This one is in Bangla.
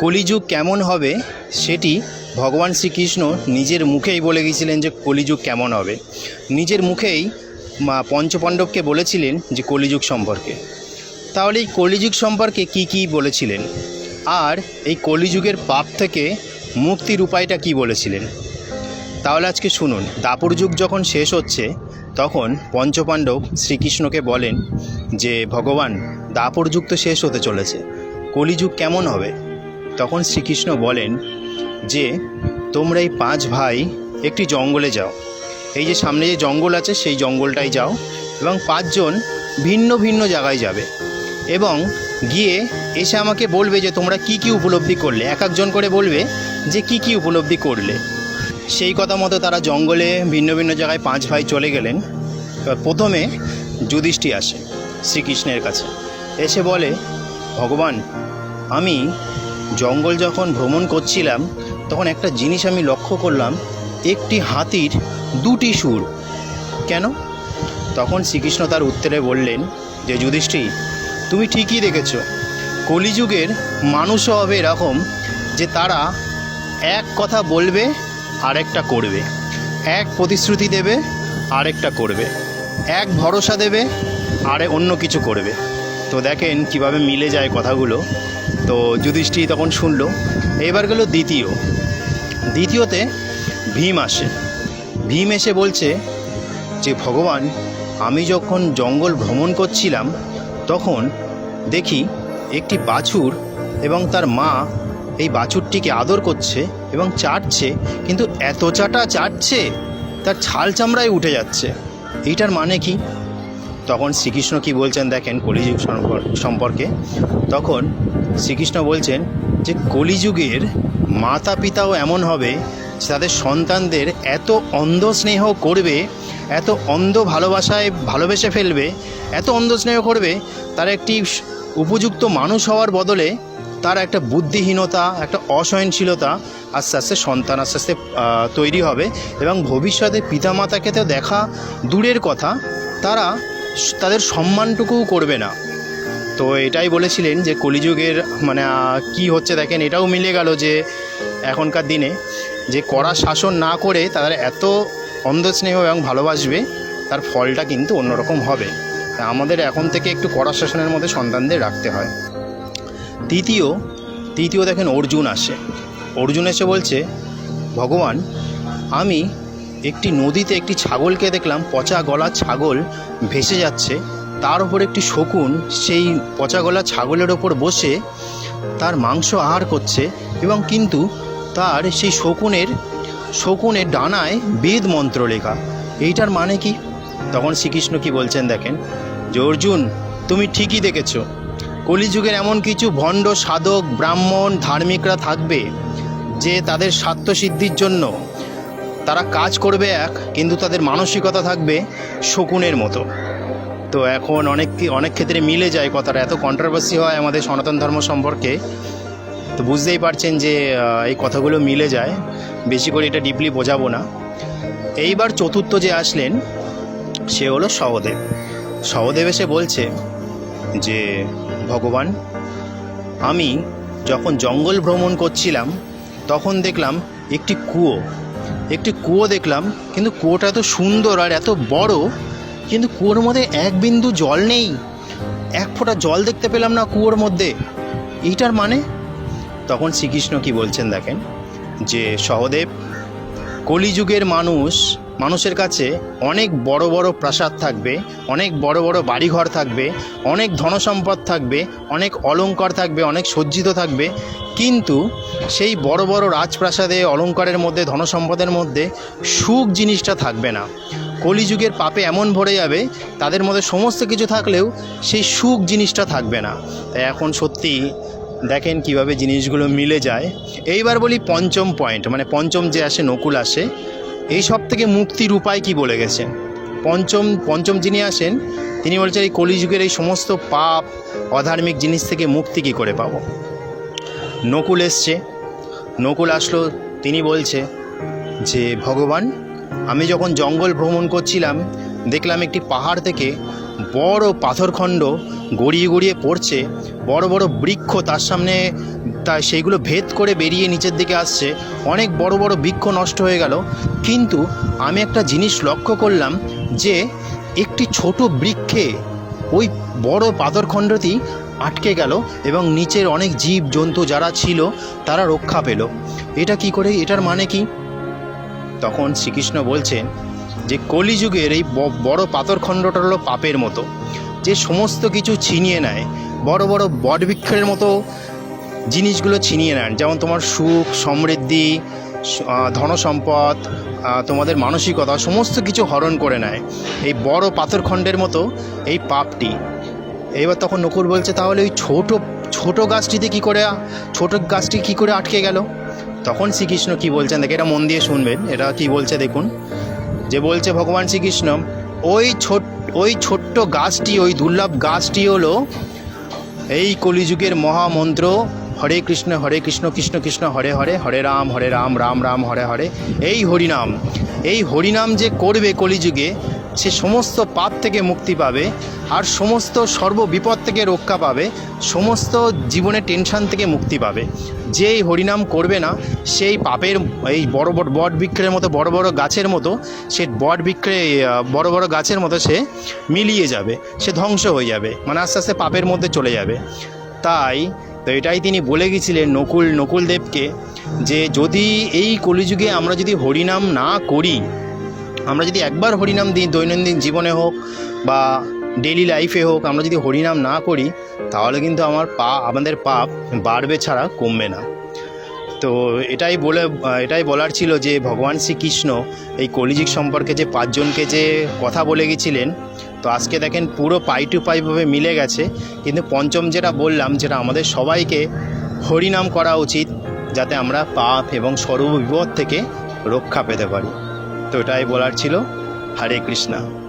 কলিযুগ কেমন হবে সেটি ভগবান শ্রীকৃষ্ণ নিজের মুখেই বলে গিয়েছিলেন যে কলিযুগ কেমন হবে। নিজের মুখেই পঞ্চপাণ্ডবকে বলেছিলেন যে কলিযুগ সম্পর্কে। তাহলে এই কলিযুগ সম্পর্কে কি কি বলেছিলেন? আর এই কলিযুগের পাপ থেকে মুক্তির উপায়টা কি বলেছিলেন? তাহলে আজকে শুনুন, দাপর যুগ যখন শেষ হচ্ছে, তখন পঞ্চপাণ্ডব শ্রীকৃষ্ণকে বলেন যে, ভগবান, দাপর যুগ তো শেষ হতে চলেছে। কলিযুগ কেমন হবে? তখন শ্রীকৃষ্ণ বলেন, যে, তোমরা এই পাঁচ ভাই একটি জঙ্গলে যাও। এই যে সামনে যে জঙ্গল আছে, সেই জঙ্গলটাই যাও এবং পাঁচজন ভিন্ন ভিন্ন জায়গায় যাবে এবং গিয়ে এসে আমাকে বলবে যে, তোমরা কি কি উপলব্ধি করলে? এক একজন করে বলবে যে, কি কি উপলব্ধি করলে? সেই কথা মতো তারা জঙ্গলে ভিন্ন ভিন্ন জায়গায় পাঁচ ভাই চলে গেলেন। এবার প্রথমে যুধিষ্ঠি আসে শ্রীকৃষ্ণের কাছে। এসে বলে, ভগবান, আমি জঙ্গল যখন ভ্রমণ করছিলাম, তখন একটা জিনিস আমি লক্ষ্য করলাম, একটি হাতির দুটি সুর। কেন? তখন শ্রীকৃষ্ণ তার উত্তরে বললেন, যে যুধিষ্ঠি তুমি ঠিকই দেখেছ, কলিযুগের মানুষও হবে এরকম যে তারা এক কথা বলবে, আরেকটা করবে। এক প্রতিশ্রুতি দেবে, আরেকটা করবে। এক ভরসা দেবে, আরে অন্য কিছু করবে। তো দেখেন কীভাবে মিলে যায় কথাগুলো। তো যুধিষ্ঠি তখন শুনলো এবার গেল দ্বিতীয়। দ্বিতীয়তে ভীম আসে। ভীম এসে বলছে যে, ভগবান, আমি যখন জঙ্গল ভ্রমণ করছিলাম, তখন দেখি একটি বাছুর এবং তার মা এই বাছুরটিকে আদর করছে এবং চাটছে, কিন্তু এত চাটা চাটছে, তার ছাল চামড়ায় উঠে যাচ্ছে। এইটার মানে কি? তখন শ্রীকৃষ্ণ কি বলছেন দেখেন কলিযুগ সম্পর- সম্পর্কে? তখন শ্রীকৃষ্ণ বলছেন যে কলিযুগের মাতা পিতাও এমন হবে তাদের সন্তানদের এত অন্ধ স্নেহ করবে, এত অন্ধ ভালোবাসায় ভালোবেসে ফেলবে, এত অন্ধ স্নেহ করবে, তারা একটি উপযুক্ত মানুষ হওয়ার বদলে তার একটা বুদ্ধিহীনতা, একটা অসহনশীলতা আস্তে আস্তে সন্তান আস্তে আস্তে তৈরি হবে এবং ভবিষ্যতে পিতামাতাকে তো দেখা দূরের কথা। তারা তাদের সম্মানটুকুও করবে না। তো এটাই বলেছিলেন যে কলিযুগের মানে কি হচ্ছে দেখেন, এটাও মিলে গেল যে এখনকার দিনে যে কড়া শাসন না করে তাদের এত অন্ধস্নেহ এবং ভালোবাসবে, তার ফলটা কিন্তু অন্যরকম হবে। তাই আমাদের এখন থেকে একটু কড়া শাসনের মধ্যে সন্তানদের রাখতে হয়। তৃতীয় তৃতীয় দেখেন অর্জুন আসে। অর্জুন এসে বলছে, ভগবান, আমি একটি নদীতে একটি ছাগলকে দেখলাম পচা গলা ছাগল ভেসে যাচ্ছে। তার ওপর একটি শকুন সেই পচা গলা ছাগলের ওপর বসে তার মাংস আহার করছে এবং কিন্তু তার সেই শকুনের শকুনের ডানায় বেদ মন্ত্র লেখা। এইটার মানে কি? তখন শ্রীকৃষ্ণ কি বলছেন দেখেন, যে অর্জুন, তুমি ঠিকই দেখেছ, কলিযুগের এমন কিছু ভণ্ড সাধক, ব্রাহ্মণ, ধার্মিকরা থাকবে যে তাদের স্বার্থসিদ্ধির জন্য তারা কাজ করবে এক, কিন্তু তাদের মানসিকতা থাকবে শকুনের মতো। তো এখন অনেক অনেক ক্ষেত্রে মিলে যায় কথাটা। এত কন্ট্রোভার্সি হয় আমাদের সনাতন ধর্ম সম্পর্কে। তো বুঝতেই পারছেন যে এই কথাগুলো মিলে যায়। বেশি করে এটা ডিপলি বোঝাবো না। এইবার চতুর্থ যে আসলেন, সে হলো সহদেব। সহদেব এসে বলছে যে, ভগবান, আমি যখন জঙ্গল ভ্রমণ করছিলাম, তখন দেখলাম একটি কুয়ো একটি কুয়ো দেখলাম, কিন্তু কুয়োটা এত সুন্দর আর এত বড়, কিন্তু কুয়োর মধ্যে এক বিন্দু জল নেই। এক ফোঁটা জল দেখতে পেলাম না কুয়োর মধ্যে। এইটার মানে? তখন শ্রীকৃষ্ণ কি বলছেন দেখেন? যে সহদেব, কলিযুগের মানুষ মানুষের কাছে অনেক বড় বড় প্রাসাদ থাকবে, অনেক বড় বড় বাড়িঘর থাকবে, অনেক ধনসম্পদ থাকবে, অনেক অলঙ্কার থাকবে, অনেক সজ্জিত থাকবে। কিন্তু সেই বড় বড় রাজপ্রাসাদে অলঙ্কারের মধ্যে ধনসম্পদের মধ্যে সুখ জিনিসটা থাকবে না। কলিযুগের পাপে এমন ভরে যাবে, তাদের মধ্যে সমস্ত কিছু থাকলেও সেই সুখ জিনিসটা থাকবে না। তাই এখন সত্যি দেখেন কীভাবে জিনিসগুলো মিলে যায়। এইবার বলি পঞ্চম পয়েন্ট মানে পঞ্চম যে আসে, নকুল আসে এই সব থেকে মুক্তির উপায় কি বলে গেছেন পঞ্চম পঞ্চম যিনি আসেন, তিনি বলছেন এই কলিযুগের এই সমস্ত পাপ, অধার্মিক জিনিস থেকে মুক্তি কী করে পাবো? নকুল এসছে। নকুল আসলো, তিনি বলছে যে, ভগবান, আমি যখন জঙ্গল ভ্রমণ করছিলাম, দেখলাম একটি পাহাড় থেকে বড় পাথরখণ্ড গড়িয়ে গড়িয়ে পড়ছে। বড় বড় বৃক্ষ তার সামনে তা সেইগুলো ভেদ করে বেরিয়ে নিচের দিকে আসছে। অনেক বড় বড় বৃক্ষ নষ্ট হয়ে গেল। কিন্তু আমি একটা জিনিস লক্ষ্য করলাম যে একটি ছোট বৃক্ষে ওই বড় পাথরখণ্ডটি আটকে গেল এবং নিচের অনেক জীব, জন্তু যারা ছিল তারা রক্ষা পেল। এটা কি করে? এটার মানে কি? তখন শ্রীকৃষ্ণ বলছেন যে কলিযুগের এই বড় পাথরখণ্ডটা হলো পাপের মতো। যে সমস্ত কিছু ছিনিয়ে নেয়, বড় বড় বটবৃক্ষের মতো জিনিসগুলো ছিনিয়ে নেন। যেমন তোমার সুখ, সমৃদ্ধি ধনসম্পদ তোমাদের মানসিকতা, সমস্ত কিছু হরণ করে নেয়। এই বড় পাথরখণ্ডের মতো এই পাপটি। এবার তখন নকুল বলছে, তাহলে ওই ছোট ছোট গাছটিতে কি করে, ছোট গাছটি কি করে আটকে গেল? তখন শ্রীকৃষ্ণ কি বলছেন, দেখে, এটা মন দিয়ে শুনবেন। এটা কি বলছে, দেখুন। যে বলছে ভগবান শ্রীকৃষ্ণ, ওই ছোট ওই ছোট্ট গাছটি, ওই দুর্লভ গাছটি হলো এই কলিযুগের মহামন্ত্র, হরে কৃষ্ণ হরে কৃষ্ণ কৃষ্ণ কৃষ্ণ, হরে হরে হরে রাম হরে রাম রাম রাম, হরে হরে। এই হরিনাম এই হরিনাম যে করবে কলিযুগে সে সমস্ত পাপ থেকে মুক্তি পাবে আর সমস্ত সর্ববিপদ থেকে রক্ষা পাবে, সমস্ত জীবনের টেনশন থেকে মুক্তি পাবে। যে এই হরিনাম করবে না, সেই পাপের এই বড় বড় বট বৃক্ষের মতো, বড় বড় গাছের মতো, সে বট বৃক্ষে বড় বড় গাছের মতো সে মিলিয়ে যাবে, সে ধ্বংস হয়ে যাবে মানে আস্তে আস্তে পাপের মধ্যে চলে যাবে। তাই, তো এটাই তিনি বলে গেছিলেন নকুল, নকুলদেবকে যে যদি এই কলিযুগে আমরা যদি হরিনাম না করি আমরা যদি একবার হরিনাম দিই, দৈনন্দিন জীবনে হোক বা ডেলি লাইফে হোক, আমরা যদি হরিনাম না করি, তাহলে কিন্তু আমার পা, আমাদের পাপ বাড়বে ছাড়া কমবে না। তো এটাই বলে, এটাই বলার ছিল যে ভগবান শ্রীকৃষ্ণ এই কলিযুগ সম্পর্কে যে পাঁচজনকে যে কথা বলে গেছিলেন, তো আজকে দেখেন পুরো পাই টু পাইভাবে মিলে গেছে। কিন্তু পঞ্চম যেটা বললাম, যেটা আমাদের সবাইকে হরিনাম করা উচিত, যাতে আমরা পাপ এবং সর্ববিপদ থেকে রক্ষা পেতে পারি। তো এটাই বলার ছিল। হরে কৃষ্ণা।